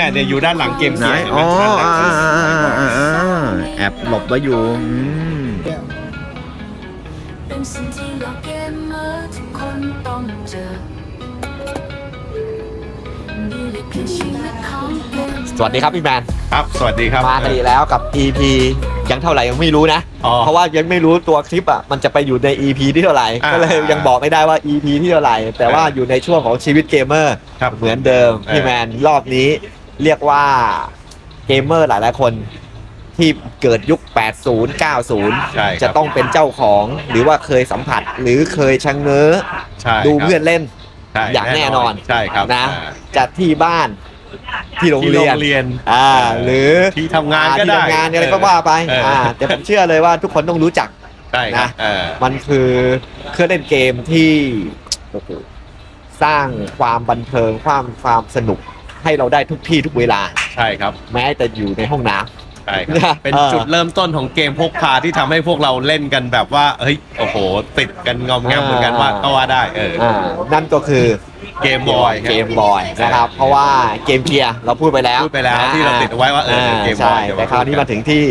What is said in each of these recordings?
ม่เนี่ยอยู่ด้านหลังเกมไหนเขียนอ๋อด้านหลังอ่าเกมอ่าอ่าอ่าอ่าแอบหลบไว้อยู่อืมเป็นสิ่งที่เหล่าเกมเมอร์ทุกคนต้องเจอนี่แหละคือชีวิตของเกมสวัสดีครับพี่แมน ครับ สวัสดีครับ มากันอีกแล้วกับ EP ยังเท่าไหร่ยังไม่รู้นะ อ๋อเพราะว่ายังไม่รู้ตัวคลิปอะมันจะไปอยู่ใน EP ที่เท่าไหร่อ่าก็เลยยังบอกไม่ได้ว่า EP ที่เท่าไหร่แต่ว่าอยู่ในช่วงของชีวิตเกมเมอร์ครับ เหมือนเดิมเออพี่แมนรอบนี้ เรียกว่าเกมเมอร์หลายๆคนที่เกิดยุค 80 ใช่90ครับจะต้องเป็นเจ้าของหรือว่าเคยสัมผัสหรือเคยชะเง้อใช่ดูครับเพื่อนเล่น ใช่อย่างแน่นอนใช่ครับนะ อ่าจัดที่บ้านที่โรงที่เรียนโรงเรียนอ่า หรือที่ทำงานก็ที่ได้ทำงานอะไรก็ว่าไปเอออ่อ่าแต่ผมเชื่อเลยว่าทุกคนต้องรู้จัก ใช่ครับนะ เออ มันคือเครื่องเล่นเกมที่โอ้โหสร้างความบันเทิงความความสนุก ให้เราได้ทุกที่ทุกเวลา ใช่ครับแม้แต่อยู่ในห้องน้ใช่ครับนะเป็นเออ จุดเริ่มต้นของเกมพกพาที่ทำให้พวกเราเล่นกันแบบว่าเฮ้ยโอ้โห ติดกันงอมแงมเหมือนกันว่าก็ว่าได้เออำอ่านั่นก็คือเกมบอยเกมบอยนะครับ เพราะว่าเกมเกียร์เราพูดไปแล้วพูดไปแล้วที่เราติดเอาไว้ว่าเออเกมบอยใช่แต่คราวนี้มาถึงที่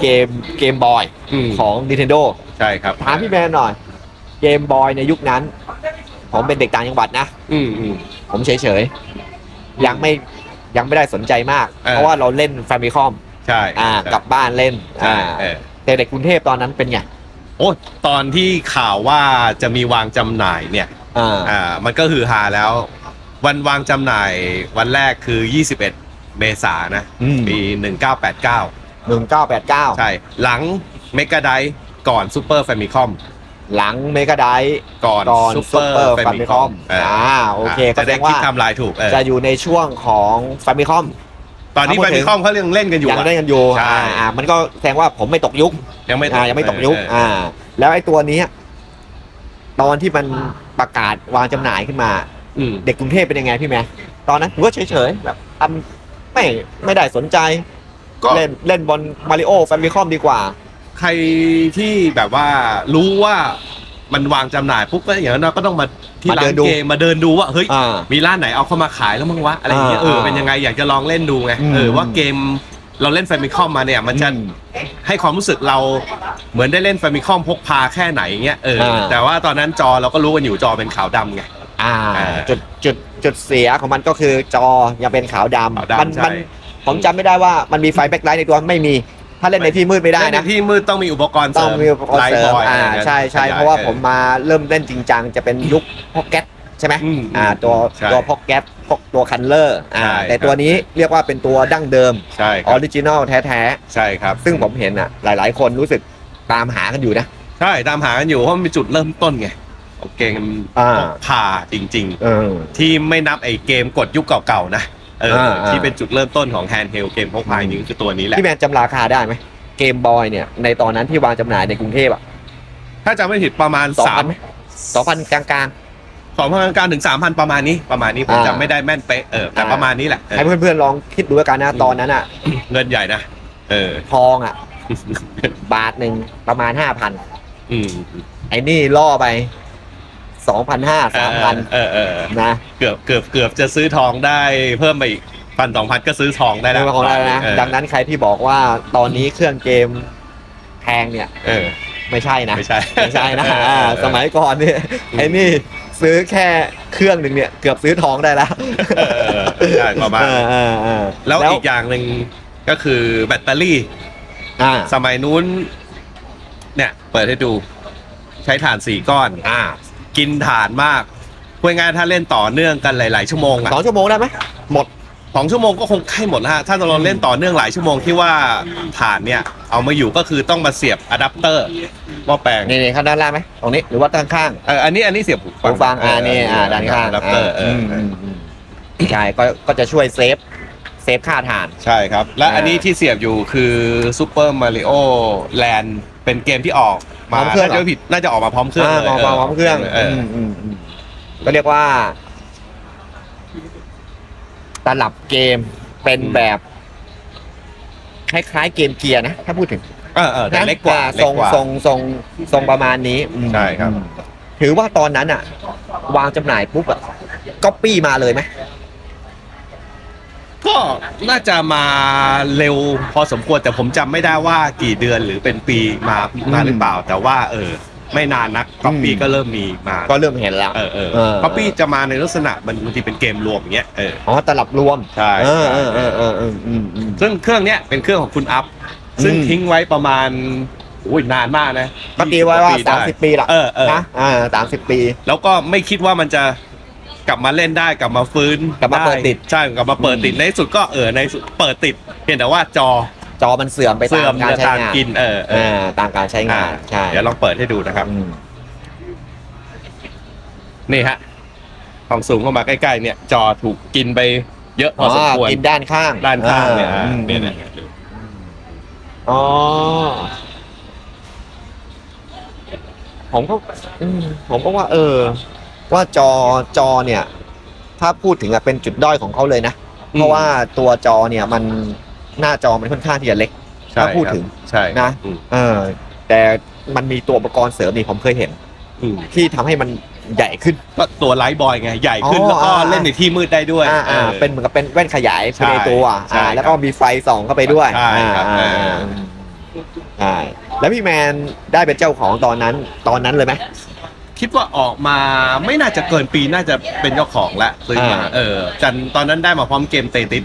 เกมเกมบอยอืม ของ Nintendo ใช่ครับถามพี่แมนหน่อย เกมบอยในยุคนั้น ผมเป็นเด็กต่างจังหวัดนะ อืมอืมผมเฉยๆ ยังไม่ยังไม่ได้สนใจมาก เออ เพราะว่าเราเล่นแฟมิคอมใช่อ่า ใช่กลับบ้านเล่นใช่อ่าเออแต่เด็กกรุงเทพตอนนั้นเป็นไงโอ้ตอนที่ข่าวว่าจะมีวางจำหน่ายเนี่ย อ่าอ่ามันก็คือฮาแล้ว วันวางจำหน่ายวันแรกคือ 21 เมษายนนะอืมปี 1989 หนึ่งเก้าแปดเก้าใช่ หลังเมก a ไดก่อนซูเปอร์แฟมิคอม หลังเมกาไดก่อนก่อนซูซุปเปอร์แฟแฟมิมิคคออมมอ่าโอเคก็จะแสดได้งคิดว่าทำลายถูกเออจะอยู่ในช่วงของแฟมิคอมตอนนี้ถ้าพูแฟดถึมิงคอมเขายังเล่นกันอยู่ยังอะได้กันอยู่ใช่อ่าอ่ามันก็แสดงว่าผมไม่ตกยุคยังไม่อ่ายังไม่ตกยุคเอออ่า แล้วไอ้ตัวเนี้ยตอนที่มันประกาศวางจำหน่ายขึ้นมาอืมเด็กกรุงเทพเป็นยังไงพี่แม่ตอนนั้นผมก็เฉยๆแบบทำไม่ไม่ได้สนใจก็เล่นเล่นบอลมาริโอแฟมิคอมดีกว่า ใครที่แบบว่ารู้ว่ามันวางจำหน่ายปุ๊บก็อย่างนั้นเราก็ต้องมาที่มาร้าเดินนดู เกมมาเดินดูว่าเฮ้ย อ่า มีร้านไหนเอาเข้ามาขายแล้วมั้งวะอะไรอย่างเงี้ยอ่าเออเป็นยังไงอยากจะลองเล่นดูไงอืมเออว่าเกมเราเล่นแฟมิคอมมาเนี่ย มันจะอืมให้ความรู้สึกเราเหมือนได้เล่นแฟมิคอมพกพาแค่ไหนเงี้ยเอออ่าแต่ว่าตอนนั้นจอเราก็รู้กันอยู่จอเป็นขาวดำไง อ่าอ่าจุดจุดจุดเสียของมันก็คือจอยังเป็นขาวดขาวำดำมันใช่ มันผมจำไม่ได้ว่ามันมีไฟแบ็คไลท์ในตัวไม่มี ถ้าเล่นในที่มืดไม่ได้เล่นนะ ในที่มืดต้องมีอุปกรณ์เสต้ริองมมีอุปกรณ์เสริมไลท์บยอ่าะไรเงี้ยใช่ใช่ขยย เพราะว่าออผมมาเริ่มเล่นจริงจังจะเป็นยุคพ็อกเก็ตใช่ไหมอืมอ่าตัวใช่ตัวพ็อกเก็ตพวกตัวคันเลอร์อ่าใช่แต่ตัวนี้เรียกว่าเป็นตัวดั้งเดิมใช่คอรัอบริจินอลแท้ใช่ครับ ๆ ซึ่งผมเห็นอะหลาย ๆ คนรู้สึกตามหากันอยู่นะ ใช่ตามหากันอยู่เพราะมันเป็นจุดเริ่มต้นไงของเกมอ่าพกพาจริง เออ ๆ ที่ไม่นับไอ้เกมกดยุคเก่าๆนะ เอออ่าอ่าที่เป็นจุดเริ่มต้นของแฮนด์เฮลเกมพกพาจริงๆคือตัวนี้แหละ พี่แมนจำราคาได้ไหมเกมบอยเนี่ยในตอนนั้นที่วางจำหน่ายในกรุงเทพอะถ้าจำไม่ผิดประมาณสองสาพัมนไหมสองพันกลาง สองพันกลางถึงสามพันประมาณนี้ประมาณนี้ผมอ่าจำไม่ได้แม่นเป๊ะเออแต่อ่า ประมาณนี้แหละๆเออให้เพื่อนๆลองคิดดูแล้วกันนะตอนนั้นอะ เงินใหญ่นะเออ ทองอะ บาทหนึ่งประมาณห้าพันอืมไอ้นี่ล่อไป สองพันห้าสามพันเออเออเออนะเกือบเกือบเกือบจะซื้อทองได้เพิ่มไปอีกพันสองพันก็ซื้อทองได้ได้แล้วของเรานะเออดังนั้นใครที่บอกว่าตอนนี้เครื่องเกมแพงเนี่ยเออไม่ใช่นะ ไม่ใช่ไม่ใช่นะเอออ่าสมัยก่อนเนี่ยไอ้นี่ซื้อแค่เครื่องหนึ่งเนี่ยเกือบซื้อทองได้แล้วเออใช่ประมาณเออเออเออแล้วอีกอย่างหนึ่งก็คือแบตเตอรี่อ่าสมัยนู้น เนี่ย เปิดให้ดูใช้ถ่านสี่ก้อน อ่า กินถ่านมากพูดง่ายๆถ้าเล่นต่อเนื่องกันหลาย ๆ ชั่วโมงอะ สองชั่วโมงได้ไหมหมด สองชั่วโมงก็คงใกล้หมดแล้วฮะ ถ้าเราเล่นต่อเนื่องหลายชั่วโมงที่ว่าถ่านเนี่ย เอามาอยู่ก็คือต้องมาเสียบอะแดปเตอร์หม้อแปลงนี่นี่ข้างด้านล่างไหมตรงนี้หรือว่าด้านข้าง เอออันนี้อันนี้เสียบหูหูฟังอ่านี่อ่าด้านข้างอะแดปเตอร์เออมเออมอืมใช่ก็ก็จะช่วยเซฟเซฟค่าถ่าน ใช่ครับ และอ่าอันนี้ที่เสียบอยู่คือซูเปอร์มาริโอแลน เป็นเกมที่ออกมาพร้อมเครื่องเหรอน่าจะไม่ผิดน่าจะออกมาพร้อมเครื่องอ่าเลยมองมองพร้อมเครื่องเออมอืมอืมก็เรียกว่า ตลับเกมเป็นแบบคล้ายๆเกมเกียร์นะ ถ้าพูดถึงเออเออแต่เล็กกว่าอ่เล็ทกรงกว่า ทรงทรงทรงประมาณนี้อืมใช่ครับอืมถือว่าตอนนั้นอะ วางจำหน่ายปุ๊บอะก็ปี้มาเลยไหม ก็ก็น่าจะมาเร็วพอสมควรแต่ผมจำไม่ได้ว่ากี่เดือนหรือเป็นปีมามาหรือเปล่า แต่ว่าเออไม่นานนักก๊อปปี้อืมก็เริ่มมีมาก็เริ่มเห็นแล้วเออเออเออก๊อปปี้จะมาในลักษณะมันบางทีเป็นเกมรวมอย่างเงี้ยเอออ๋อตลับรวมใช่เออใช่เออเออเออเอออืมอืมซึ่งเครื่องเนี้ยเป็นเครื่องของคุณอัพซึ่งอืมทิ้งไว้ประมาณอุ้ยนานมากนะก็ตีไว้ว่า20สามสิบปีละเออเออนะอ่าสามสิบปี แล้วก็ไม่คิดว่ามันจะ กลับมาเล่นได้กลับมาฟื้นกลับมาเปิดติดใช่กลับมาเปิดติดอืมในที่สุดก็เออในที่สุดเปิดติดเพียงแต่ว่าจอจอมันเสื่อมไปเสื่อตามมการใช้ตามงานกินเออเอออ่าตามการใช้งานอ่าใช่เดี๋ยวลองเปิดให้ดูนะครับ อืมนี่ฮะของสูงเข้ามาใกล้ๆเนี่ยจอถูกกินไปเยอะพอสมควรกินด้านข้างด้านข้างเนี่ยอ่อ่าอืมเนี่ยเนี่ยอ๋อผมก็อืมผมก็ว่าเออ ว่าจอจอเนี่ย ถ้าพูดถึงอะเป็นจุดด้อยของเขาเลยนะ เพราะว่าตัวจอเนี่ยมันหน้าจอมันค่อนข้างที่จะเล็กใช่ถ้าพูดถึงใช่นะอืมเออแต่มันมีตัวอุปกรณ์เสริมนี่ผมเคยเห็นอืมที่ทำให้มันใหญ่ขึ้นก็ตัวไลท์บอยไงใหญ่ขึ้นอ๋อแล้วก็อ่าเล่นในที่มืดได้ด้วยอ่าอ่าออเป็นเหมือนกับเป็นแว่นขยายใช่ไปในตัวใช่อ่าแล้วก็ครับมีไฟส่องเข้าไปด้วยใช่ครับอ่าอ่าอ่าใช่แล้วพี่แมนได้เป็นเจ้าของตอนนั้นตอนนั้นเลยไหม คิดว่าออกมาไม่น่าจะเกินปีน่าจะเป็นเจ้าของแล้วซื้อมาอ่า เออจันตอนนั้นได้มาพร้อมเกมเตติส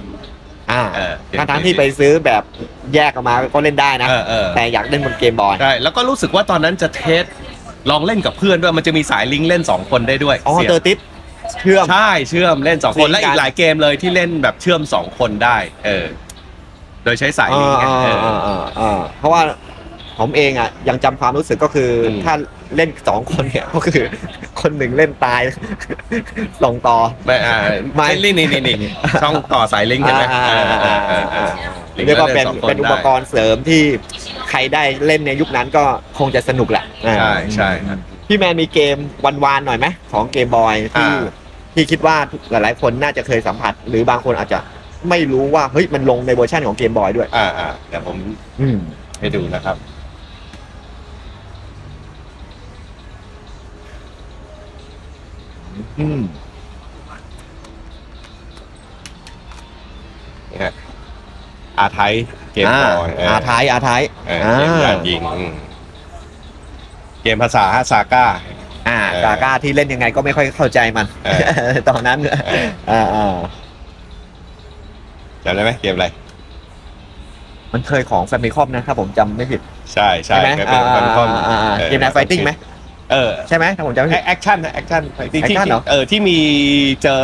อ่าเออทั้งทั้งๆที่ไปซื้อแบบแยกออกมาก็เล่นได้นะ เออเออแต่อยากเล่นบนเกมบอย ใช่แล้วก็รู้สึกว่าตอนนั้นจะเทสลองเล่นกับเพื่อนด้วยมันจะมีสายลิงก์เล่น2คนได้ด้วยอ๋อสียบเตอร์ติสเชื่อม ใช่เชื่อมเล่น2คเสียนงและอีกักนหลายเกมเลยที่เล่นแบบเชื่อม2คนได้ เออ โดยใช้สายลิงก์ไงอ่าเอออ่าอ่าอ่าเพราะว่า ผมเองอะยังจำความรู้สึกก็คืออมถ้าเล่นสองคนเนี่ยก็คือ คนหนึ่งเล่นตายส่งต่อไม่อ่าไม่ไม่นี่นี่นี่นี่ช่องต่อสายลิงก์เห็นไหมอ่าเออเออ่าอเออ่าอเออ่าอลิงก์เรียกว่าเป็นล่สงคเป็นอุปกรณ์เสริมที่ใครได้เล่นในยุคนั้นก็คงจะสนุกแหละอ่าใช่ใช่ครับพี่แมนมีเกมวานๆหน่อยไหมของเกมบอยที่อ่าที่คิดว่าหลายๆ คนน่าจะเคยสัมผัส หรือบางคนอาจจะไม่รู้ว่าเฮ้ยมันลงในเวอร์ชันของเกมบอยด้วย อ่าอ่าเดี๋ยวผมอืมให้ดูนะครับ อืมนี่ฮะอาไทยเกมบอยอาท้ายอาท้ายเออเกมยานยิงอืมเกมภาษาซาก้า อ่าเออกากาที่เล่นยังไงก็ไม่ค่อยเข้าใจมัน เอ ตอนนั้นเอออ่าอ่าจำได้ไหมเกมอะไร มันเคยของแฟมิคอมนะ ถ้าผมจำไม่ผิด ใช่ใช่ใช่ไหมเคยเป็นอ่าฟันคอนอ่าอ่าออเกมแนวไฟติ้งไหม เออใช่ไหมถ้าผมจำไม่ผิด แอคชั่นแอคชั่นที่ที่ Action เหรอ เออที่มีเจอ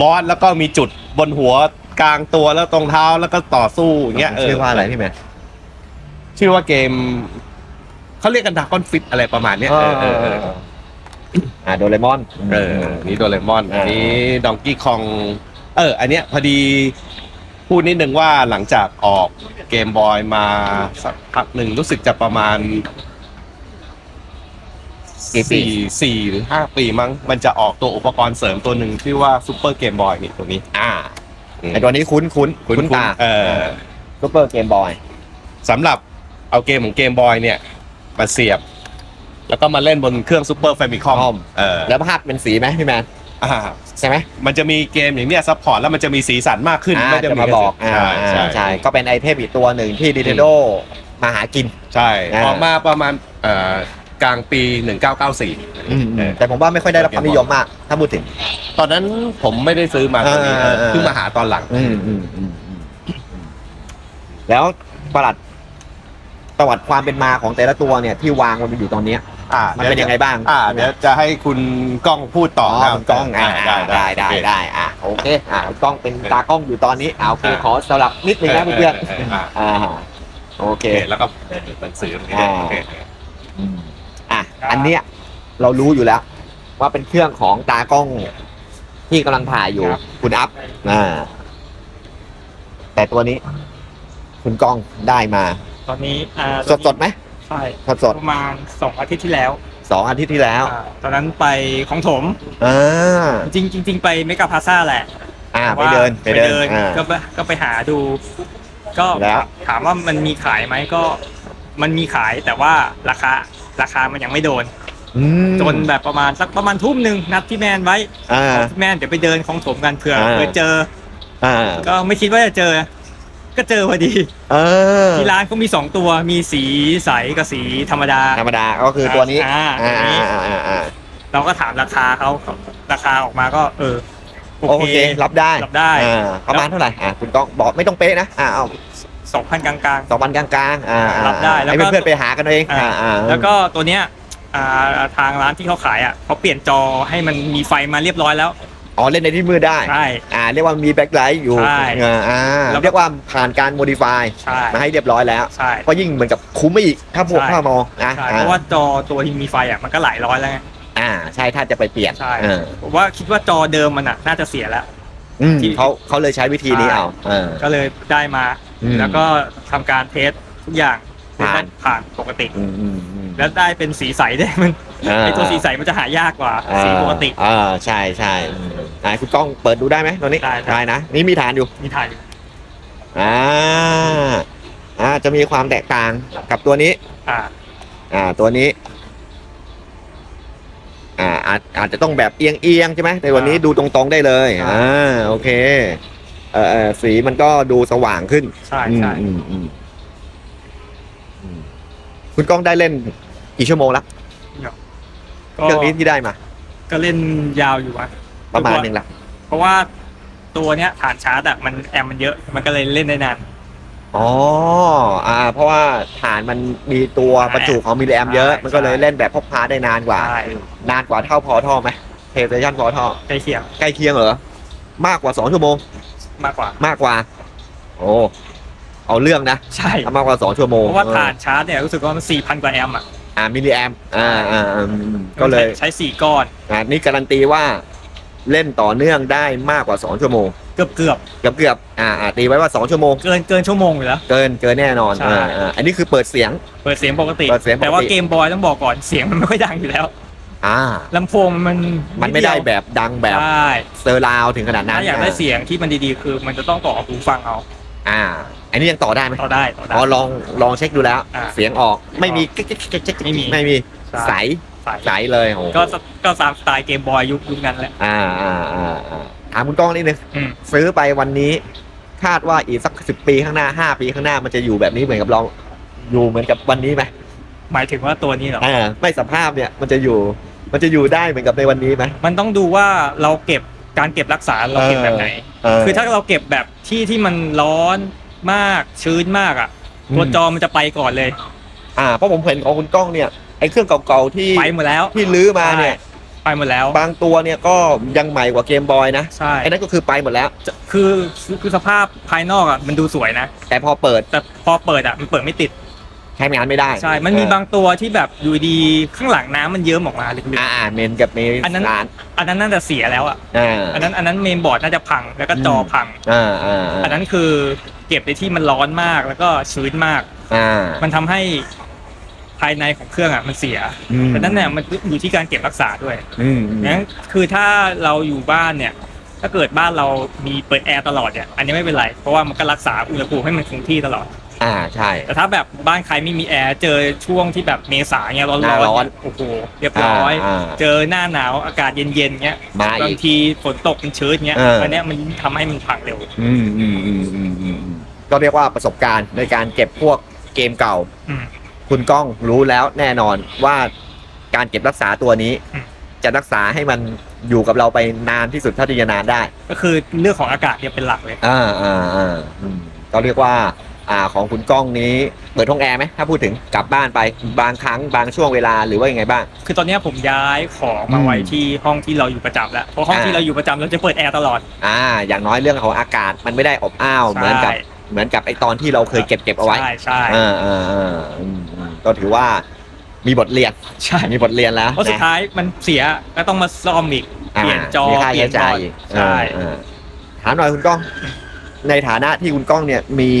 บอสแล้วก็มีจุดบนหัวกลางตัวแล้วตรงเท้าแล้วก็ต่อสู้อย่างเงี้ยเชื่อว่าอะไรพี่แมน ชื่อว่าเกมเขาเรียกกันดากอนฟิตอะไรประมาณเนี้ยเออเออเออ อ่าโดเรมอน เออนี่โดเรมอน อ่า อันนี้ดองกี้คอง เออ อันเนี้ยพอดีพูดนิดนึงว่าหลังจากออกเกมบอยมาสักพักหนึ่งรู้สึกจะประมาณ กี่ปีสี่สี่หรือห้าปีมั้ง มันจะออกตัวอุปกรณ์เสริมตัวหนึ่งชื่อว่าซูเปอร์เกมบอยนี่ตัวนี้ อ่าไอตัวนี้คุ้นคุ้นคุ้นคุ้นตาเออซูเปอร์เกมบอยสำหรับเอาเกมของเกมบอยเนี่ยมาเสียบ แล้วก็มาเล่นบนเครื่องซูเปอร์แฟมิคอมเออแล้วภาพเป็นสีไหมพี่แมนอ่าใช่ไหมมันจะมีเกมอย่างเนี้ยซัพพอร์ตแล้วมันจะมีสีสันมากขึ้นอ่าไม่ได้จะมาบอกอ่าใช่ใช่ใช่ก็เป็นไอเทมอีกตัวหนึ่งที่ Nintendo มาหากิน ใช่อ่าออกมาประมาณเอ่อ กลางปี 1994 อืมเออแต่ผมว่าไม่ค่อยได้รับความนิยมมาก ถ้าพูดถึง ตอนนั้นผมไม่ได้ซื้อมาตัวนี้อ่าอ่า เพิ่งมาหาตอนหลัง อืมอืมอืมอืมแล้วประหลัดประวัติความเป็นมาของแต่ละตัวเนี่ยที่วางมันอยู่ตอนเนี้ย อ่ามันเป็นยังไงบ้าง อ่าเดี๋ยวจะให้คุณก้องพูดต่อ๋ออนะคุณกล้องอ่าได้ได้ได้ได้อะโอเคอะคุณกล้องเป็นตากล้องอยู่ตอนนี้อ่าโอเคขอสลับนิดนึงนะเพื่อนอ่าๆอ่าโอเค โอเคแล้วก็หนังสือตรงนี้อ่า โอเคอืม อะอันเนี้ยเรารู้อยู่แล้ว ว่าเป็นเครื่องของตากล้องที่กำลังถ่ายอยู่คุณอัพอ่า แต่ตัวนี้ คุณกล้องได้มาตอนนี้อ่าสดสดๆไหมใช่สดสดประมาณสองอาทิตย์ที่แล้วๆสองอาทิตย์ที่แล้วอ่าตอนนั้นไปของถมอ่าจริงจริง ๆ ไปเมกาพาซ่าแหละอ่าไปว่าเดินไปเดินอ่า ก็ไปก็ไปหาดู ก็แล้ว ถามว่ามันมีขายไหมก็ มันมีขายแต่ว่าราคาราคามันยังไม่โดน อืม จนแบบประมาณสักประมาณทุ่มหนึ่งนัดพี่แมนไว้อ่าพี่แมนเดี๋ยวไปเดินของถมกันเผื่ออ่าเผื่อเจอ อ่าก็ไม่คิดว่าจะเจอ ก็เจอพอดีเออที่ร้านเขามีสองตัวมีสีใสกับสีธรรมดา ธรรมดาก็คือตัวนี้อ่าอ่าตัวนี้ อ่าอ่าอ่าเราก็ถามราคาเขาราคาออกมาก็ เออ โอโอเคเค รับได้รับได้ อ่าประมาณเท่าไหร่อ่าคุณต้องบอกไม่ต้องเป๊ะนะอ่าเอา สองพันกลางสองพันกลางๆอ่าอ่ารับได้แล้วก็ ให้เพื่อนๆไปหากันเองๆอ่าอ่าอ่าแล้วก็ตัวเนี้ยอ่าทางร้านที่เขาขายอะเขาเปลี่ยนจอให้มันมีไฟมาเรียบร้อยแล้วอ๋อเล่นในที่มืดได้ ใช่ อ่าเรียกว่ามีแบ็คไลท์อยู่ใช่อ่าอ่าแล้วก็เรียกว่าผ่านการโมดิฟายใช่ มาให้เรียบร้อยแล้ว ใช่ ก็ยิ่งเหมือนกับคุ้มไปอีกถ้าพวกใช่ ถ้ามองนะใช่อ่าเพราะว่าจอตัวที่มีไฟอะมันก็หลายร้อยแล้วไง อ่าใช่ถ้าจะไปเปลี่ยนใช่ เออผมว่าคิดว่าจอเดิมมันอะน่าจะเสียแล้ว อืมที่เขาเขาเลยใช้วิธีนี้ใช่ เอาเออก็เลยได้มา อืมแล้วก็ทำการเทสทุกอย่างผ่านผ่านปกติ อืมอืมอืมแล้วได้เป็นสีใสได้วยมันอ่าไอตัวสีใสมันจะหายากกว่าอ่าสีปกติ อ่าใช่ใช่อืมอ่าคุณกล้องเปิดดูได้ไหมตัวนี้ได้ได้นะ นี่มีฐานอยู่ มีถ่ายอยู่อ่า อ่า จะมีความแตกต่างกับตัวนี้ อ่า อ่า ตัวนี้ อ่า อาจอาจจะต้องแบบเอียงเอียงๆใช่ไหมในวันนี้ดูตรงๆได้เลย อ่า โอเค เออเออสีมันก็ดูสว่างขึ้นใช่ใช่ อืมอืมอืมคุณก้องได้เล่นกี่ชั่วโมงแล้วก็เครื่องนี้ที่ได้มา ก็เล่นยาวอยู่อะประมาณหนึ่งละเพราะว่าตัวเนี้ยฐานชาร์จอะมันแอมมันเยอะมันก็เลยเล่นได้นาน อ๋ออ่า เพราะว่าฐานมันมีตัวประจุของมิลลิแอมเยอะ ใช่ มันก็เลยเล่นแบบพกพาได้นานกว่า ใช่นานกว่าเท่าพอท่อไหมเพย์สเตชันพอท่อใกล้เคียงใกล้เคียงเหรอ มากกว่าสองชั่วโมง มากกว่า มากกว่า โอ้เอาเรื่องนะใช่ถ้ามากกว่าสองชั่วโมงเพราะว่าฐานชาร์จเนี่ยรู้สึกว่ามันสี่พันกว่าแอมป์อะอ่ามิลลิแอมอ่าอ่าอืมก็เลยใช้สี่ก้อนอ่านี่การันตีว่าเล่นต่อเนื่องได้มากกว่าสองชั่วโมง เกือบเกือบเกือบเกือบอ่าอ่าตีไว้ว่าสองชั่วโมง เกินเกินชั่วโมงอยู่แล้ว เกินเกินแน่นอนใช่อ่าอ่าอันนี้คือเปิดเสียงเปิดเสียงปกติเปิดเสียงปกติ แต่ว่าเกมบอยต้องบอกก่อนเสียงมันไม่ค่อยดังอยู่แล้ว อ่าลำโพงมันมันไม่ได้แบบดังแบบใช่เซอร์ราวถึงขนาดนั้นถ้าอยากได้เสียงที่มันดีๆ คือมันจะต้องต่อหูฟังเอาอ่า อันนี้ยังต่อได้ไหมต่อได้ต่อได้อ๋อลองลองเช็คดูแล้วอ่าเสียงออกไม่มีกิ๊กกิ๊กกิ๊กกิ๊กไม่มีไม่มีใช่ใสสายใสเลยโอ้โหก็สก็ตามสไตล์เกมบอยยุคยุคนั้นแหละอ่าอ่าอ่าอ่าถามคุณก้องนิดนึงอืมซื้อไปวันนี้คาดว่าอีกสักสิบปีข้างหน้าห้าปีข้างหน้ามันจะอยู่แบบนี้เหมือนกับเราอยู่เหมือนกับวันนี้ไหมหมายถึงว่าตัวนี้เหรออ่าไม่สภาพเนี่ยมันจะอยู่ มันจะอยู่ได้เหมือนกับในวันนี้ไหม มันต้องดูว่าเราเก็บการเก็บรักษาเราเก็บแบบไหนเออคือถ้าเราเก็บแบบที่ที่มันร้อนมากชื้นมากอะอืม ตัวจอมันจะไปก่อนเลย อ่าเพราะผมเห็นของคุณก้องเนี่ยไอ้เครื่องเก่าๆที่ไปหมดแล้วที่ลื้อมาเนี่ย ไปหมดแล้วบางตัวเนี่ยก็ยังใหม่กว่าเกมบอยนะใช่ไอ้นั่นก็คือไปหมดแล้วจะคือคือคือสภาพภายนอกอะมันดูสวยนะ แต่พอเปิดแต่พอเปิดอะมันเปิดไม่ติด ใช้งานไม่ได้ใช่ มันมีบางตัวที่แบบอยู่ดีข้างหลังน้ำมันเยิ้มออกมาลึกอ่าอ่าเมนกับเมนอันนั้นร้านๆอันนั้นน่าจะเสียแล้วอะอ่าอันนั้นอันนั้นเมนบอร์ดน่าจะพังแล้วก็จอพัง อ่าอ่าอันนั้นคือเก็บในที่มันร้อนมากแล้วก็ชื้นมาก อ่า มันทำให้ภายในของเครื่องอะมันเสียอืม ดังนั้นเนี่ยมันอยู่ที่การเก็บรักษาด้วยอืมอืมงั้นคือถ้าเราอยู่บ้านเนี่ย ถ้าเกิดบ้านเรามีเปิดแอร์ตลอดเนี่ย อันนี้ไม่เป็นไร เพราะว่ามันก็รักษาอุณหภูมิให้มันคงที่ตลอด อ่าใช่ แต่ถ้าแบบบ้านใครไม่มีแอร์เจอช่วงที่แบบเมษาเงี้ยร้อนหน้าร้ร้ออนนโอ้โหเรียบร้อย อ่าเจอหน้าหนาวอากาศเย็นๆเงี้ยมาอีกบางทีฝนตกมันชื้นเงี้ยเอออั อันเนี้ยมันทำให้มันพังเร็วอืมอืมอืมอืมอืมอืมก็เรียกว่าประสบการณ์ในการเก็บพวกเกมเก่า อืม คุณก้องรู้แล้วแน่นอนว่าการเก็บรักษาตัวนี้ อืม จะรักษาให้มันอยู่กับเราไปนานที่สุดเท่าที่จะนานได้ ก็คือเรื่องของอากาศเนี่ยเป็นหลักเลย อ่าอ่าอ่าอืมก็เรียกว่า อ่าของคุณก้องนี้เปิดห้องแอร์ไหมถ้าพูดถึงกลับบ้านไปบางครั้งบางช่วงเวลาหรือว่ายังไงบ้าง คือตอนเนี้ยผมย้ายของมาไว้อืมที่ห้องที่เราอยู่ประจำแล้วเพราะห้องอ่าที่เราอยู่ประจำเราจะเปิดแอร์ตลอด อ่า อย่างน้อยเรื่องของอากาศมันไม่ได้อบอ้าวเหมือนกับใช่เหมือนกับไอตอนที่เราเคยเก็บเก็บเอาไว้ใช่ใช่ อ่าอ่าอ่าอืมอืมก็ถือว่ามีบทเรียนใช่ มีบทเรียนแล้วเพราะสุดนะท้ายมันเสียก็ต้องมาซ่อมอีก เปลี่ยนจอมีค่าเปลี่ใช้ยนบจ่าอยร์ดอีกใช่ เออเออถามหน่อยคุณก้อง ในฐานะที่คุณก้องเนี่ยมี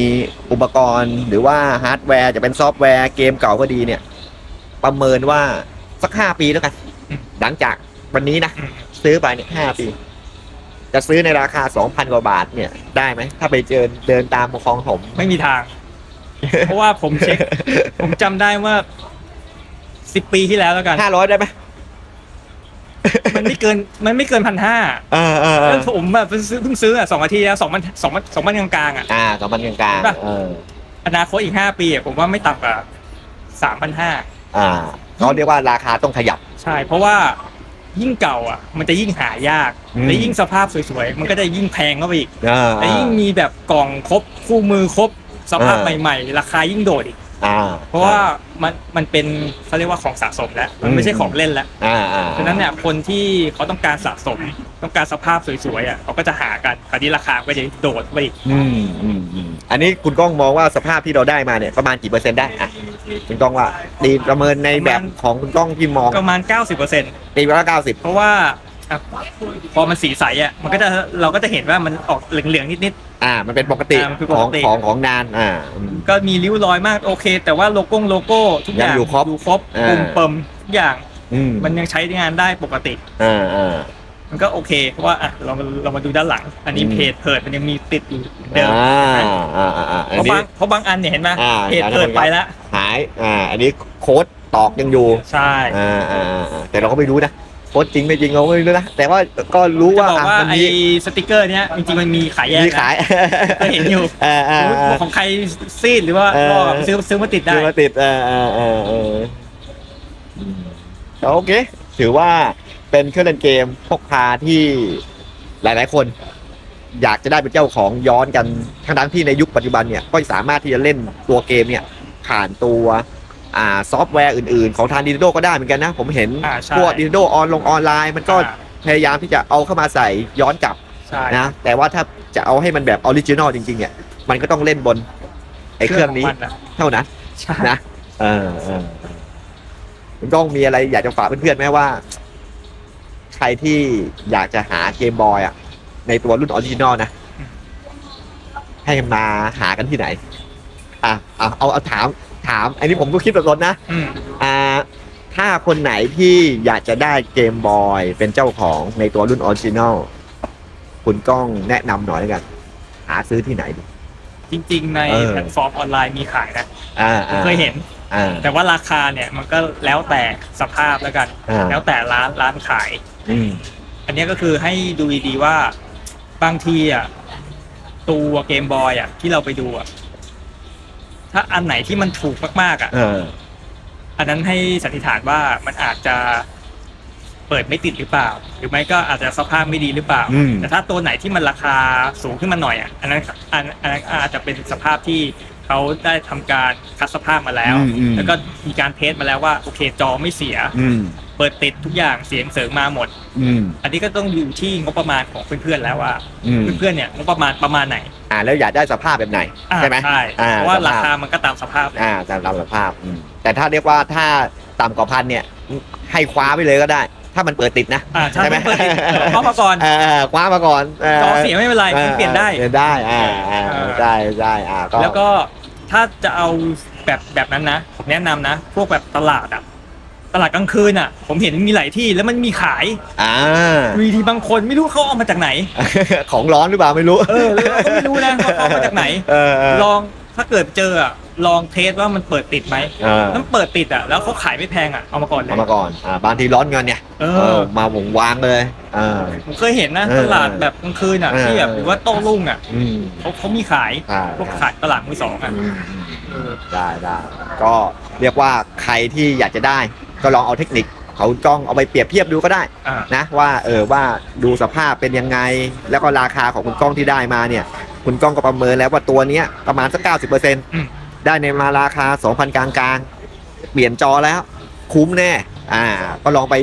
อุปกรณ์หรือว่าฮาร์ดแวร์จะเป็นซอฟต์แวร์เกมเก่าก็ดีเนี่ย ประเมินว่าสักห้าปีแล้วกันหลังจากวันนี้นะอืมซื้อไปเนี่ยห้าปี จะซื้อในราคาสองพันกว่าบาทเนี่ยได้ไหม ถ้าไปเจอเดินตามคลองถมไม่มีทาง เพราะว่าผมเช็ค ผมจำได้ว่าสิบปีที่แล้วแล้วกันห้าร้อยได้ไหม มันไม่เกินมันไม่เกินพันห้าเออเออเออผมแบบเพิ่งซื้อเพิ่งซื้ออะสองอาทิตย์แล้วสองพันสองพันสองพันกลางๆอะอ่าสองพันกลางใช่ปะๆเอออนาคตอีกห้าปีอะผมว่าไม่ต่ำกว่าสามพันห้าอ่าเขาเรียกว่าราคาต้องขยับ ใช่ เพราะว่ายิ่งเก่าอะ มันจะยิ่งหายากอืมและยิ่งสภาพสวยๆ มันก็จะยิ่งแพงเข้าไปอีกอ่าและยิ่งมีแบบกล่องครบคู่มือครบสภาพอ่าใหม่ๆ ราคายิ่งโดดอีก อ่าเพราะว่ามันมันเป็นเขาเรียกว่าของสะสมแล้ว มันไม่ใช่ของเล่นแล้วอ่าอ่าฉะนั้นเนี่ยคนที่เขาต้องการสะสม ต้องการสภาพสวยๆอะเขาก็จะหากันคราวนี้ราคาก็จะโดดไปอีกอืมอืมอืมอันนี้คุณก้องมองว่าสภาพที่เราได้มาเนี่ยประมาณกี่เปอร์เซ็นต์ได้อะคุณก้องว่าตีประเมินในแบบของคุณก้องที่มองประมาณ 90%ตีไปละเก้าสิบเพราะว่า อะพอมันสีใสอะมันก็จะเราก็จะเห็นว่ามันออกเหลืองๆนิด อ่า มันเป็นปกติอ่ามันคือขปองกติ ของของนาน อ่าอืมๆก็มีริ้วรอยมากโอเค แต่ว่าโลโก้โลโก้ทุกอย่างยังอยู่ครบอยู่ครบอ่า ปุ่มเปิมทุกอย่างอืมมันยังใช้งานได้ปกติ อ่าอ่า มันก็โอเคเพราะว่าอะเรามาเรามาดูด้านหลัง อันนี้อืม เพจเพิดมันยังมีติดอยู่เหมือนเดิมอ่าอ่าอ่าอ่าอันเพราะนี้ บางเพราะบางอันเนี่ยเห็นไหมอ่าเพจอันนั้นเพิดมันก็ไปแล้วหาย อ่า อันนี้โค้ดตอกยังอยู่ ใช่ อ่าอ่าอ่าอ่าแต่เราก็ไม่รู้นะ โค้ดจริงไม่จริงเราก็ไม่รู้นะแต่ว่าก็รู้จะว่าบอกอะว่ามันไอ้มีสติกเกอร์เนี้ยจริงๆมันมีขายแยกมีนะขายก็เห็นอยู่อ่าอ่าสมมุติอ่าของใครซีดหรือว่าเออ ลอกอะซื้อซื้อมาติดได้ซื้อมาติดเออเออเออเอออืมโอเค ถือว่าเป็นเครื่องเล่นเกมพกพาที่หลาย ๆ คน อยากจะได้เป็นเจ้าของย้อนกันทั้งทั้งๆที่ในยุคปัจจุบันเนี่ย ก็สามารถที่จะเล่นตัวเกมเนี่ย ผ่านตัว อ่าซอฟต์แวร์อื่นๆ ของทาง Nintendo ก็ได้เหมือนกันนะ ผมเห็นอ่าใช่ พวก Nintendo ออนลงออนไลน์มันก็อ่าพยายามที่จะเอาเข้ามาใส่ย้อนกลับใช่ นะแต่ว่าถ้าจะเอาให้มันแบบออริจินอลจริงๆเนี่ยมันก็ต้องเล่นบนไอ้เครื่องนี้มัะเท่านั้น ใช่ นะเออเออเออคุณก้องมีอะไรอยากจะฝากเพื่อนๆไหมว่า ใครที่อยากจะหาเกมบอยอะ ในตัวรุ่นออริจินอลนะ ให้มาหากันที่ไหน อะเอาเอาเอาถาม ถาม อันนี้ผมก็คิดแบบรถนะอืมอ่าถ้าคนไหนที่อยากจะได้เกมบอยเป็นเจ้าของในตัวรุ่นออริจินอลคุณก้องแนะนำหน่อยแล้วกัน หาซื้อที่ไหนดี จริง ๆ ในเออ แพลตฟอร์มออนไลน์มีขายนะอ่าผมอ่าเคยเห็น อ่าแต่ว่าราคาเนี่ยมันก็แล้วแต่สภาพแล้วกัน อ่าแล้วแต่ร้านร้านขาย อืมอันเนี้ยก็คือให้ดูดีๆว่าบางทีอะตัวเกมบอยอะที่เราไปดูอะ ถ้าอันไหนที่มันถูกมากๆอะเออ อันนั้นให้สันนิษฐานว่ามันอาจจะเปิดไม่ติดหรือเปล่า หรือไม่ก็อาจจะสภาพไม่ดีหรือเปล่า อืม แต่ถ้าตัวไหนที่มันราคาสูงขึ้นมาหน่อยอะอันนั้นอันอันนั้นอาจจะเป็นสภาพที่เขาได้ทำการคัดสภาพมาแล้ว อืมอืม แล้วก็มีการเทสมาแล้วว่าโอเคจอไม่เสีย อืมเปิดติดทุกอย่างเสียงเสริงมาหมด อืม อันนี้ก็ต้องอยู่ที่งบประมาณของเพื่อนๆแล้วว่าอืม เพื่อนๆเนี่ยงบประมาณประมาณไหนอ่าแล้วอยากได้สภาพแบบไหนอ่าใช่ไหมใช่อ่เพราะว่าสภพราคามันก็ตามสภาพเลยอ่าตามสภาพอืมแต่ถ้าเรียกว่าถ้าต่ำกว่าพันเนี่ยให้คว้าไปเลยก็ได้ ถ้ามันเปิดติดนะ อ่าใช่ใช่ไหมเปิดติดเข้ามาก่อนเออคว้ามาก่อนออจอเสียไม่เป็นไรเปลี่ยนได้ เปลี่ยนได้อ่าอ่าเออ ได้ได้อ่าก็แล้วก็ถ้าจะเอาแบบแบบนั้นนะผมแนะนำนะ พวกแบบตลาดอะ ตลาดกลางคืนอะผมเห็นมีหลายที่แล้วมันมีขายอ่าวีดีบางคนไม่รู้เขาเอามาจากไหน ของร้อนหรือเปล่าไม่รู้ เออเราก็ไม่รู้นะว่าเขาเอามาจากไหน เออเออ ลองถ้าเกิดเจออะลองเทสว่ามันเปิดติดไหมเออ ถ้ามันเปิดติดอะแล้วเขาขายไม่แพงอะเอามาก่อนเลย เอามาก่อนอ่าบางทีร้อนเงินเนี่ยเอเอออมาหวงวางเลยเออผมเคยเห็นนะเออตลาดแบบกลางคืนอะเออ ที่แบบหรือว่าโต้รุ่งอะอืม เขาเขามีขายอ่า พวกขายตลาดมือสองอะ อืมอืมอืมได้ได้ก็เรียกว่าใครที่อยากจะได้ ก็ลองเอาเทคนิคเขาจ้องเอาไปเปรียบเทียบดูก็ได้อ่า นะว่าเออว่าดูสภาพเป็นยังไง แล้วก็ราคาของคุณก้องที่ได้มาเนี่ย คุณก้องก็ประเมินแล้วว่าตัวเนี้ยประมาณสักเก้าสิบเปอร์เซ็นต์อืมได้ในมาราคาสองพันกลางๆเปลี่ยนจอแล้ว คุ้มแน่ อ่า ก็ลองไป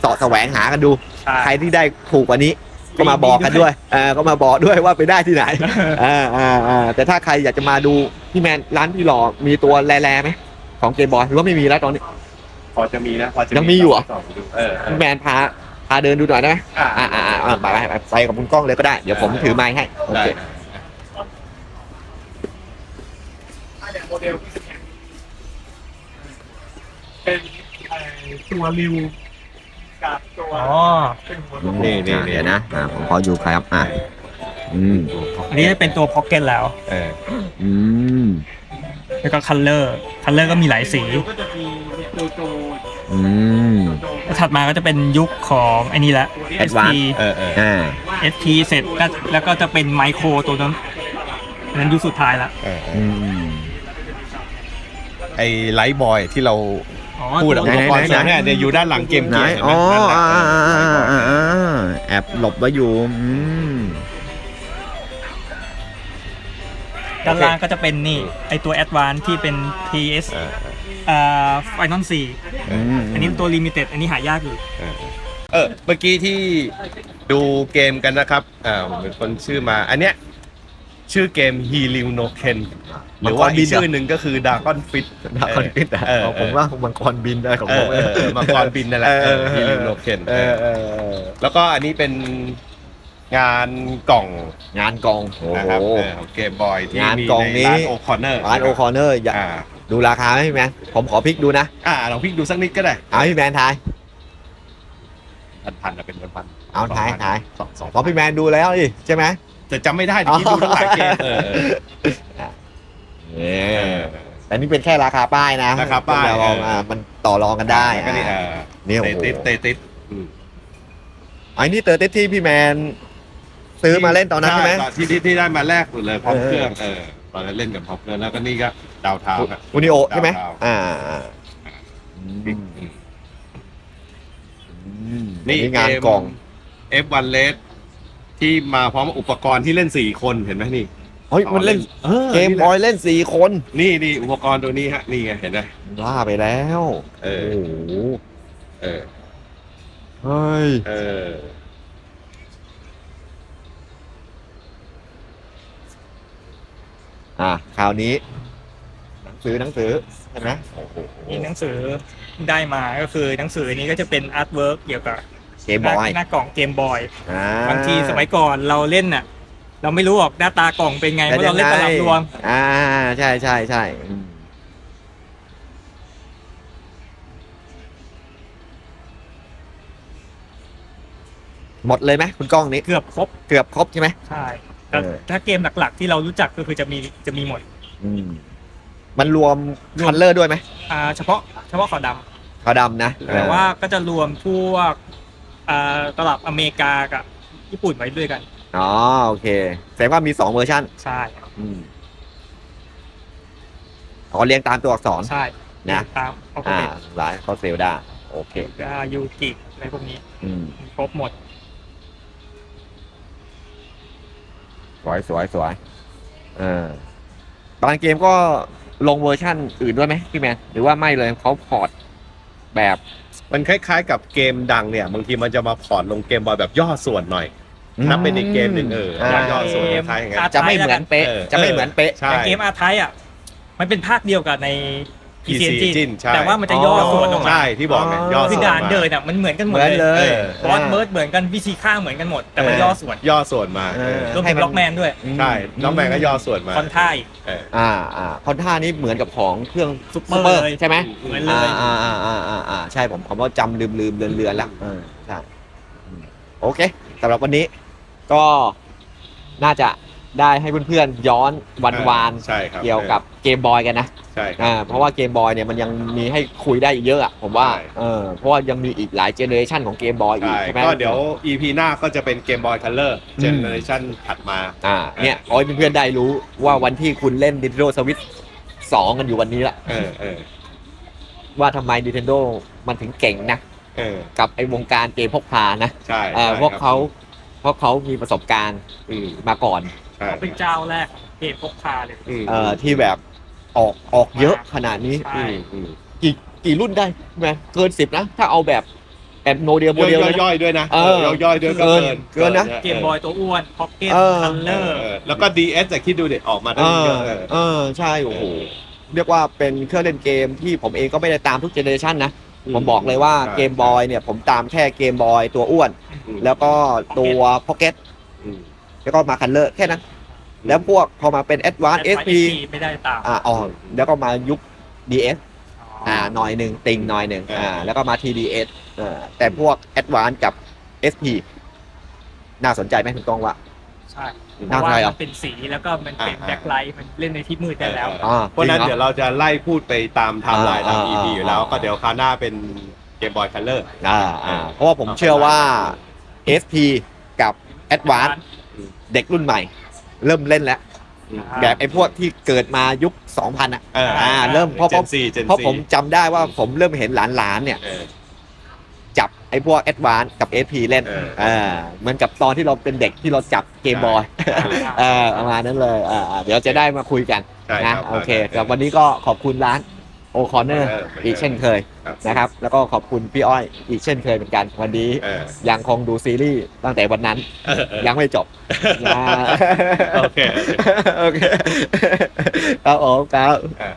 เสาะแสวงหากันดู ใช่ ใครที่ได้ถูกกว่านี้ ก็มาบอกกันด้วยเออก็มาบอกด้วยว่าไปได้ที่ไหน อ่าอ่าอ่าแต่ถ้าใครอยากจะมาดูพี่แมนร้านพี่หล่อมีตัวแร่ๆไหมของเกมบอยหรือว่าไม่มีแล้วตอนนี้พ อจะมีนะพอจะยังมีอยู่เหรอสงดูเออเออพี่แมนพาพาเดินดูหน่อยได้ไหมอ่า อ่าอ่าอ่าอ่าไปไปไปไปกับคุณกล้องเลยก็ได้ เดี๋ยวผมถือไม้ให้โอได้เคเป็นไอ้ตัวริวกับตัวอ๋อ เป็นหัวนี่นี่เดี๋ยวนะอ่าผมขออยู่ครับอ่าอืมอันนี้เป็นตัวพ็อกเก็ตแล้ว เอออืม แล้วก็คัลเลอร์คัลเลอร์ก็มีหลายสีก็จะมีเนี่ยโดโดอืมโดโดถัดมาก็จะเป็นยุคของไอ้นี่แหละ Advance SP เออเอออ่า SP เสร็จก็แล้วก็จะเป็นไมโครตัวนั้นอันนั้นยุคสุดท้ายละเออเออือมไอ้ไลท์บอยที่เราอ๋อพูดอะตัวอุปกรณ์ไหนๆๆเสียงเนี่ยเดี๋ยวอยู่ด้านหลังเกมไหนเกียร์เห็นอ๋ไหมอนั่นแหละอ่าเอออ่าไลท์บอยอ่าอ่าแอบหลบไว้อยู่อืม ด้านล่างก็จะเป็นนี่ไอตัว Advance ที่เป็น PS เอออ่า Final อืม4อันนี้ตัว Limited อันนี้หายากอยู่เออเออเมื่อกี้ที่ดูเกมกันนะครับอ่าเป็นคนชื่อมา อันเนี้ยชื่อเกม h e r i w no Ken หรือว่าอีกชื่อหนึ่งก็คือ Dragon Fit ดาคอนบินอะเออของผมว่ามังกรบินได้ของเอผอมเออเออมังกรบินนั่นแหละเออ h e r i w no Ken เออเออเออแล้วก็อันนี้เป็น งานกล่องงานกองโอ้นะครับโหเออของเกมบอยที่งานมีกล่องในนี้ ร้านโอคอนเนอร์ร้านโอคอนเนอร์อย่าอ่าดูราคาไหมพี่แมนผมขอพลิกดูนะอ่าลองพลิกดูสักนิดก็ได้เอาพี่แมนทาย พันพันๆอะเป็นพันพันเอาทายทาย สองสองเพราะพี่แมนดูแล้วดิใช่ไหม แต่จำไม่ได้เดี๋ยวนี้ดูตั้งหลายเกมเออเออเอเออ อ แต่นี่เป็นแค่ราคาป้ายนะราคาป้ายเรเอออ่ามันต่อรองกันได้แล้วก็นี่เออ่าอเนี่ยโอ้เตโหติสเตติสอืมอันนี้เตอร์เตสที่พี่แมน ซื้อมาเล่นตอนนั้นใช่ไหม ตอนที่ที่ที่ได้มาแรกสุดเลยพร้อมเออเครื่องเออตอนนั้นเล่นกับพร้อมเครื่องแล้วก็นี่ก็ดาวเทาวน์ครับ อุนิโอใช่ไหม ดาวอ่าอืมอืมนี่นี่งานกล่อง F1 l e d ที่มาพร้อมอุปกรณ์ที่เล่นสี่คนเห็นไหมนี่ เฮ้ย มันเล่นเออเกมบอยเล่นสี่คนนี่นี่อุปกรณ์ตัวนี้ฮะนี่ไงเห็นไหมล่าไปแล้ว เอโอ้อโหเออเฮ้ย เออ อะคราวนี้ หนังสือหนังสือใช่ไหมโอ้โหนี่หนังสือได้มาก็คือหนังสือนี้ก็จะเป็นอาร์ตเวิร์กเกี่ยวกับเกมบอยหน้ากล่องเกมบอยอ่าบางทีสมัยก่อนเราเล่นน่ะ เราไม่รู้หรอกหน้าตากล่องเป็นไงเพราะเราเล่นตลับรวม อ่าใช่ใช่ใช่อืมหมดเลยไหมคุณก้องนี้เกือบครบเกือบครบใช่ไหมใช่ แต่เออ ถ้าเกมหลักๆ ที่เรารู้จักก็คือจะมีจะมีหมดอืมมันรวมคันเลอร์ด้วยไหมอ่าเฉพาะเฉพาะขาวดขาวดำนะำแต่ว่าก็จะรวมพวกอ่าตลับอเมริกากับญี่ปุ่นไว้ด้วยกันอ๋อโอเคแสดงว่ามีสองเวอร์ชันใช่อืมอ๋อเรียงตามตัวอักษร ใช่นะ ตามเขาอ่าเป็นหลายเขาเซลดาโอเคยูกิอะไรพวกนี้อืมมีครบหมด วยสวยสวยเออบางเกมก็ลงเวอร์ชั่นอื่นด้วยไหมพี่แมนหรือว่าไม่เลยเขาพอร์ตแบบมันคล้ายๆ กับเกมดังเนี่ย บางทีมันจะมาพอร์ตลงเกมบอยแบบย่อส่วนหน่อยถ้าเป็นอีกเกมหนึ่งเอออ่าย่อส่วนคล้ายๆอย่างนั้นจะไม่เหมือนเป๊ะเออจะไม่เหมือนเป๊ะใช่แต่เกมอาร์ไทอะ มันเป็นภาคเดียวกับใน PC PC Engine Engine ใช่แต่ว่ามันจะย่อส่วนลงมาใช่ที่บอกไงอ๋อย่อคืส่อวนด่านมาเดินอะมันเหมือนกันหมเหดมือนเลเลยยเออบอสเบิร์ดเหมือนกันวิธีฆ่าเหมือนกันหมด แต่มันเออย่อส่วนย่อส่วนมาเออ รวมให้ถึงมัน ล็อกแมนด้วยใช่น้องแมนก็ย่อส่วนมาคอนท่าย เออ อ่าอ่าคอนท่านี้เหมือนกับของเครื่องซุปเปอร์เลยใช่ไหมเหมือนเลอ่ายอ่าอ่าอ่าอ่าอ่าใช่ผมผมว่าจำลืมลืมเลือนเลือนแล้วเออใช่อืมโอเคสำหรับวันนี้ก็น่าจะ ได้ให้เพื่อนๆย้อนวันวานใช่ครับเกี่ยวกับเกมบอยกันนะใช่ครัอ่าเพราะว่าเกมบอยเนี่ยมันยังมีให้คุยได้อีกเยอะอะผมว่าใช่เออเพราะว่ายังมีอีกหลายเจเนอเรชันของเกมบอยอีกใช่ใช่ไหมก็เดี๋ยว EP หน้าก็จะเป็นเกมบอยคัลเลอร์อืมเจเนอเรชันถัดมาอ่าเนี่ยเอาให้เพื่อนๆได้รู้ว่าวันที่คุณเล่น Nintendo Switch 2 กันอยู่วันนี้ละเออเออว่าทำไม Nintendo มันถึงเก่งนะเออกับไอ้วงการเกมพกพานะใช่เออใช่พวกครับเขาเพราะเขามีประสบการณ์อืมมาก่อน ใช่ เขาเป็นเจ้าแรกเกมพกพาเลย อืมเอ่อที่แบบออกออกเยอะขนาดนี้ ใช่ อืมอืมกี่กี่รุ่นได้ไหมเกินสิบนะ ถ้าเอาแบบแบบโมเดลโมเดลย่อยๆย่อยๆด้วยนะเออย่อยๆด้วยก็เกินเกินเกินนะ เกมบอยตัวอ้วนพ็อกเก็ตเออ คัลเลเอออร์เออแล้วก็ DS แต่คิดดูเด็ออกมาได้เอเยออะเออเออใช่โอ้โหเรียกว่าเป็นเครื่องเล่นเกมที่ผมเองก็ไม่ได้ตามทุกเจเนอเรชันนะ ผมบอกเลยว่าใช่เกมบอยเนี่ยผมตามแค่เกมบอยตัวอ้วน อืม แล้วก็ตัวพ็อกเก็ตอืม แล้วก็มาคันเลอร์แค่นั้น แล้วพวกพอมาเป็น Advance SP ไม่ได้ตามอ่าอ๋อแล้วก็มายุค DS อ่าหน่อยหนึ่งติงหน่อยหนึ่งอ่าอ่าแล้วก็มา TDS อ่าแต่พวก Advance กับ SP น่าสนใจไหมคุณกองว่า ใช่เพน่าราะว่าใช่เหรอมันเป็นสีแล้วก็มันเป็นอ่า แบ็คไลท์มันเล่นในที่มืดได้แล้วเอออ่าเพราะฉะนั้นจงหอ เดี๋ยวเราจะไล่พูดไปตามไทม์ไลน์ตาม อ่า EP อ่าอยู่แล้ว อ่า ก็เดี๋ยวคราวหน้าเป็นเกมบอยคัลเลอร์ อ่าอ่าเพราะว่าผมเชื่อว่า SP กับ Advance เด็กรุ่นใหม่ เริ่มเล่นแล้ว แบบไอ้พวกที่เกิดมายุค 2000อะเอออ่า เริ่มเพราะเจเพราะนซีเจนเพราะซีผมจำได้ว่าผมเริ่มเห็นหลานๆเนี่ยเออจับไอ้พวก Advance กับ SP เล่นเอออ่าเหมือนกับตอนที่เราเป็นเด็กที่เราจับเกมบอยเออประมาณนั้นเลยอ่าอ่าเดี๋ยวจะได้มาคุยกันใช่นะครับโอเคแต่วันนี้ก็ขอบคุณร้านโอ คอนเนอร์เอออีกเช่นเคยครับนะครับ แล้วก็ขอบคุณพี่อ้อยอีกเช่นเคยเหมือนกันวันนี้เออยังคงดูซีรีส์ตั้งแต่วันนั้นเออเออยังไม่จบนะโอเคโอเคครับผมครับเออ